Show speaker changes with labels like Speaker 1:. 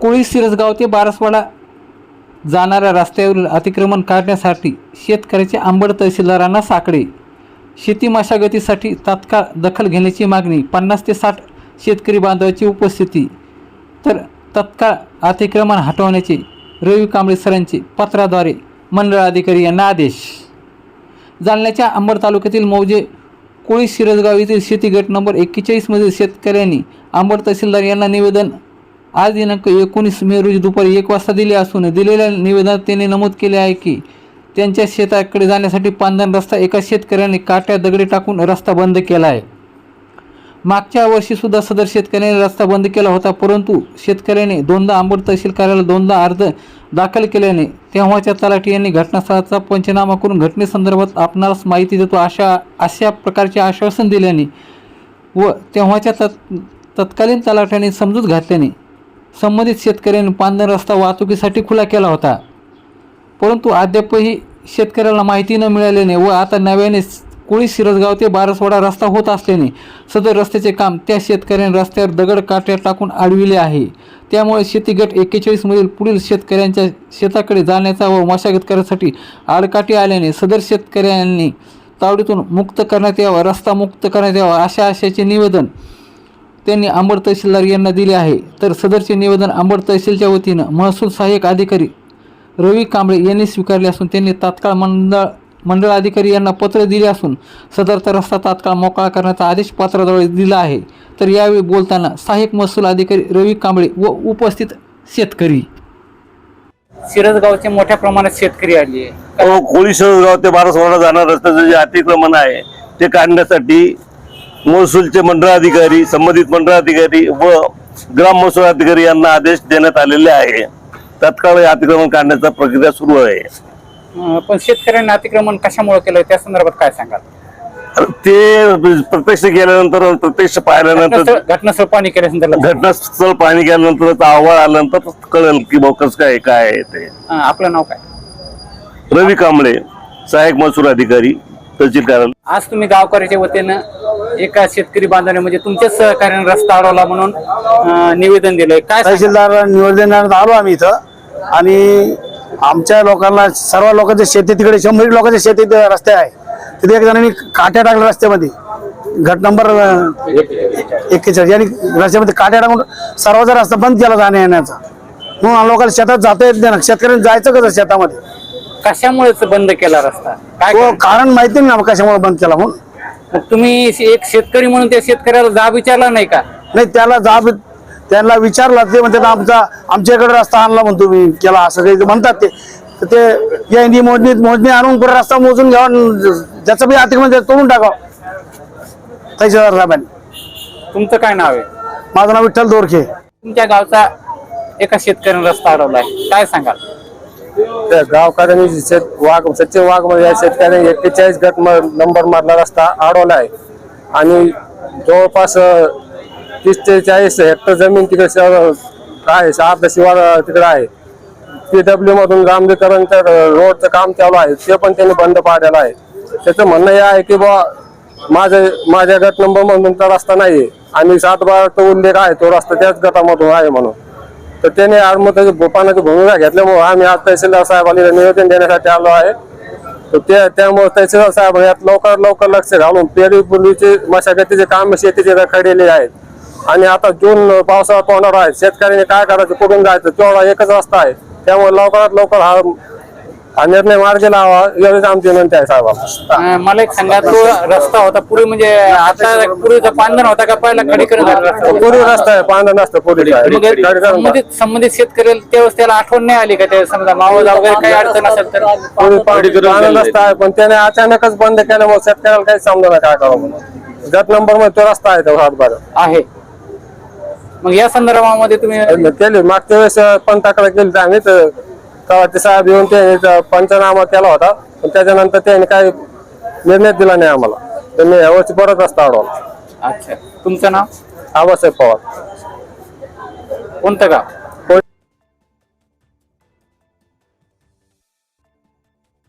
Speaker 1: कोळी सिरसगाव ते बारसवाडा जाणाऱ्या रस्त्यावरील अतिक्रमण काढण्यासाठी शेतकऱ्याचे आंबड तहसीलदारांना साकडे. शेती मशागतीसाठी तात्काळ दखल घेण्याची मागणी पन्नास ते साठ शेतकरी बांधवाची उपस्थिती तर तत्काळ अतिक्रमण हटवण्याचे रवी कांबळे सरांचे पत्राद्वारे मंडळ अधिकारी यांना आदेश. जालन्याच्या अंबड तालुक्यातील मौजे कोळी शिरसगाव येथील शेती गट नंबर एक्केचाळीसमधील शेतकऱ्यांनी अंबड तहसीलदार यांना निवेदन आज दिनांक एकोणीस मे रोजी दुपारी एक वाजता दिले असून दिलेल्या निवेदनात त्यांनी नमूद केले आहे की त्यांच्या शेताकडे जाण्यासाठी पांधन रस्ता एका शेतकऱ्याने काट्या दगडे टाकून रस्ता बंद केला आहे. मागच्या वर्षीसुद्धा सदर शेतकऱ्याने रस्ता बंद केला होता परंतु शेतकऱ्याने दोनदा आंबड तहसील कार्यालयाला दोनदा अर्ज दाखल केल्याने तेव्हाच्या तलाठी यांनी घटनास्थळाचा पंचनामा करून घटनेसंदर्भात आपणास माहिती देतो अशा अशा प्रकारचे आश्वासन दिल्याने व तेव्हाच्या तत् तत्कालीन तलाठ्याने समजूत घातल्याने संबंधित शेतकऱ्यांनी पांधन रस्ता वाहतुकीसाठी खुला केला होता. परंतु अद्यापही शेतकऱ्याला माहिती न मिळाल्याने व आता नव्याने कोळी शिरसगाव ते बारसवाडा रस्ता होत असल्याने सदर रस्त्याचे काम त्या शेतकऱ्यांनी रस्त्यावर दगड काट्या टाकून अडविले आहे. त्यामुळे शेती गट एक्केचाळीसमधील पुढील शेतकऱ्यांच्या शेताकडे जाण्याचा व मशागत करण्यासाठी आडकाठी आल्याने सदर शेतकऱ्यांनी तावडीतून मुक्त करण्यात यावा रस्ता मुक्त करण्यात यावा अशा आशयाचे निवेदन त्यांनी अंबड तहसीलदार यांना दिले आहे. तर सदरचे निवेदन अंबड तहसीलच्या वतीनं महसूल सहाय्यक अधिकारी रवी कांबळे यांनी स्वीकारले असून त्यांनी तात्काळ मंडळ मंडळ अधिकारी यांना पत्र दिले असून सदरचा रस्ता तात्काळ मोकळा करण्याचा आदेश पत्राद्वारे दिला आहे. तर यावेळी बोलताना सहाय्यक महसूल अधिकारी रवी कांबळे व उपस्थित शेतकरी. सिरसगावचे मोठ्या प्रमाणात शेतकरी आली आहे
Speaker 2: हो कोळी शहरगाव ते बारसवाडा जाणार रस्त्याचं जे अतिक्रमण आहे ते काढण्यासाठी महसूलचे मंडळ अधिकारी संबंधित मंडळ अधिकारी व ग्राम महसूल अधिकारी यांना आदेश देण्यात आलेले आहे. तत्काळ हे अतिक्रमण काढण्याचा प्रक्रिया सुरू आहे.
Speaker 1: पण शेतकऱ्यांनी अतिक्रमण कशामुळे केलं? त्या संदर्भात काय सांगाल?
Speaker 2: ते प्रत्यक्ष गेल्यानंतर प्रत्यक्ष पाहिल्यानंतर
Speaker 1: घटनास्थळ- पाणी केल्यासंदर्भात
Speaker 2: घटनास्थळ पाणी गेल्यानंतर त्याचा अहवाल आल्यानंतर कळेल की भाऊ कसं काय काय आहे ते.
Speaker 1: आपलं नाव काय?
Speaker 2: रवी कांबळे सहाय्यक महसूल अधिकारी तहसील कार्यालय
Speaker 1: आज तुम्ही गावकऱ्याच्या वतीनं एका शेतकरी बांधवाने म्हणजे तुमच्याच सहकार्याने रस्ता अडवला म्हणून निवेदन दिलंय. काय?
Speaker 3: तहसीलदार निवेदनात आलो आम्ही इथं. आणि आमच्या लोकांना सर्व लोकांच्या शेती तिकडे शंभर लोकांच्या शेती इथे रस्ते आहे. तिथे एक जणांनी काट्या टाकल्या रस्त्यामध्ये. घट नंबर एक्केचाळीस. यांनी रस्त्यामध्ये काट्या टाकून सर्वांचा रस्ता बंद केला जाण्या येण्याचा. म्हणून लोकांना शेतात जाता येत नाही शेतकऱ्यांनी जायचं कसं शेतामध्ये?
Speaker 1: कशामुळेच बंद केला रस्ता? काय
Speaker 3: तो
Speaker 1: कारण?
Speaker 3: माहिती नाही ना कशामुळे बंद केला म्हणून.
Speaker 1: तुम्ही एक शेतकरी म्हणून त्या शेतकऱ्याला जाब विचारला नाही का?
Speaker 3: नाही त्याला जाब त्यांना विचारला ते म्हणतात आमचा आमच्याकडे रस्ता आणला म्हणतो मी केला असं काही म्हणतात ते. तर ते यांनी मोजणी मोजणी आणून पुढे रस्ता मोजून घ्यावा ज्याचं बी अतिक्रमण ते तोडून टाकावं. तहसीलदार साहेबांनी.
Speaker 1: तुमचं काय नाव आहे?
Speaker 3: माझं नाव विठ्ठल दोरखे.
Speaker 1: तुमच्या गावचा एका शेतकऱ्याने रस्ता अडवलाय. काय सांगाल?
Speaker 4: त्या गावकऱ्यांनी शेत वाघ सचिन वाघ म्हणजे या शेतकऱ्यांनी एक्केचाळीस गट म- नंबर मधला रस्ता अडवला आहे आणि जवळपास तीस ते चाळीस हेक्टर जमीन तिकडे काय आहे शिवार तिकडं तिकडे आहे. पीडब्ल्यू मधून गांभीकरणचं रोडचं काम चालू आहे ते पण त्यांनी बंद पाडलेलं आहे. त्याचं म्हणणं हे आहे की बा माझ्या माझ्या गट नंबर मधून तर रस्ता नाहीये. आणि सात बाराचा उल्लेख आहे तो रस्ता त्याच गटामधून आहे म्हणून. तर त्याने आडमताची भूपानाची भूमिका घेतल्यामुळे आम्ही आज तहसीलदार साहेबांनी निवेदन देण्यासाठी आलो आहे. तर त्या त्यामुळे तहसीलदार साहेब यात लवकर लवकर लक्ष घालून पेरीपूर्वीचे मशागतीचे काम शेतीचे रखडलेले आहेत. आणि आता जून पावसाळा होणार आहे. शेतकऱ्यांनी काय करायचं? कुठून जायचं? तेवढा एकच रस्ता आहे. त्यामुळे लवकरात लवकर हा हा निर्णय मार्गी लावा एवढीच आमची विनंती आहे साहेबांना
Speaker 1: अं, मला एक सांगा तो रस्ता होता पूर्वी म्हणजे आता पूर्वीचा पांधन होता का पहिला खडीकरण झाला रस्ता होता?
Speaker 4: पूर्वी रस्ता आहे पांढरा नसतं पूर्वी
Speaker 1: मग संबंधित संबंधित शेतकऱ्याला त्यावेळेस त्याला आठवण नाही आली का? ते समजा मावळा वगैरे काही अडचण असेल तर.
Speaker 4: पूर्वी पांढरा रस्ता आहे पण त्याने अचानकच बंद केल्यामुळे शेतकऱ्याला काही समजा काय करावं म्हणून. गट नंबरमध्ये तो रस्ता आहे तो हातभार.
Speaker 1: आहे. मग या संदर्भामध्ये तुम्ही
Speaker 4: केली. मागच्या वेळेस पण तक्रार केली आम्ही तर तेव्हा ते साहेब येऊन ते पंचनामा केला होता. पण त्याच्यानंतर त्यांनी काही निर्णय दिला नाही आम्हाला. त्यांनी यावर्षी परत रस्ता अडवला.
Speaker 1: अच्छा. तुमचं नाव?
Speaker 4: आबासाहेब पवार.
Speaker 1: कोणतं गाव?